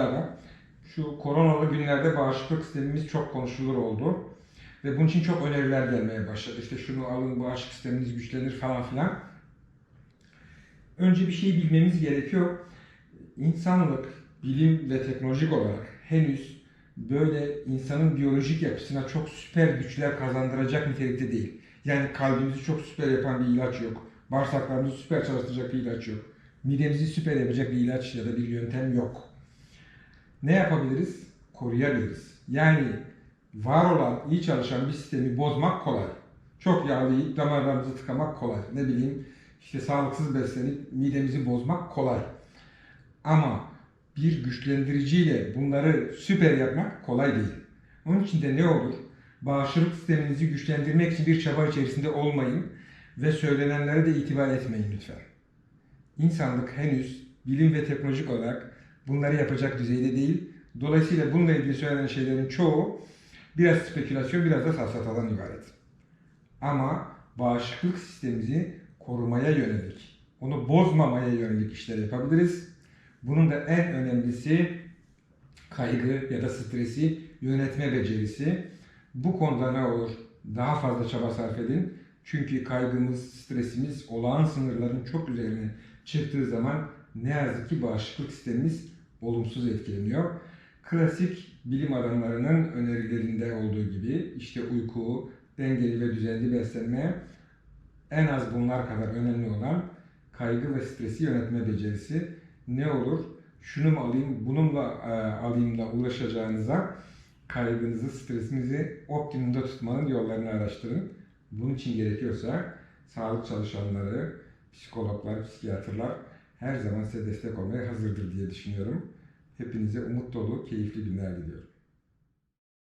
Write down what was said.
Merhaba. Şu koronalı günlerde bağışıklık sistemimiz çok konuşulur oldu. Ve bunun için çok öneriler gelmeye başladı. İşte şunu alın, bağışıklık sisteminiz güçlenir falan filan. Önce bir şey bilmemiz gerekiyor. İnsanlık, bilim ve teknolojik olarak henüz böyle insanın biyolojik yapısına çok süper güçler kazandıracak nitelikte değil. Yani kalbimizi çok süper yapan bir ilaç yok. Bağırsaklarımızı süper çalıştıracak bir ilaç yok. Midemizi süper yapacak bir ilaç ya da bir yöntem yok. Ne yapabiliriz? Koruyabiliriz. Yani var olan, iyi çalışan bir sistemi bozmak kolay. Çok yağlı yiyip damarlarımızı tıkamak kolay. Ne bileyim işte sağlıksız beslenip midemizi bozmak kolay. Ama bir güçlendiriciyle bunları süper yapmak kolay değil. Onun için de ne olur? Bağışıklık sisteminizi güçlendirmek için bir çaba içerisinde olmayın ve söylenenlere de itibar etmeyin lütfen. İnsanlık henüz bilim ve teknolojik olarak bunları yapacak düzeyde değil. Dolayısıyla bununla ilgili söylenen şeylerin çoğu biraz spekülasyon, biraz da safsatadan ibaret. Ama bağışıklık sistemimizi korumaya yönelik, onu bozmamaya yönelik işler yapabiliriz. Bunun da en önemlisi kaygı ya da stresi yönetme becerisi. Bu konuda ne olur? Daha fazla çaba sarf edin. Çünkü kaygımız, stresimiz olağan sınırların çok üzerine çıktığı zaman ne yazık ki bağışıklık sistemimiz olumsuz etkileniyor. Klasik bilim adamlarının önerilerinde olduğu gibi işte uyku, dengeli ve düzenli beslenme en az bunlar kadar önemli olan kaygı ve stresi yönetme becerisi ne olur? Şunu mu alayım, bununla e, alayım da uğraşacağınıza kaygınızı, stresinizi optimumda tutmanın yollarını araştırın. Bunun için gerekiyorsa sağlık çalışanları, psikologlar, psikiyatrlar her zaman size destek olmaya hazırdır diye düşünüyorum. Hepinize umut dolu, keyifli günler diliyorum.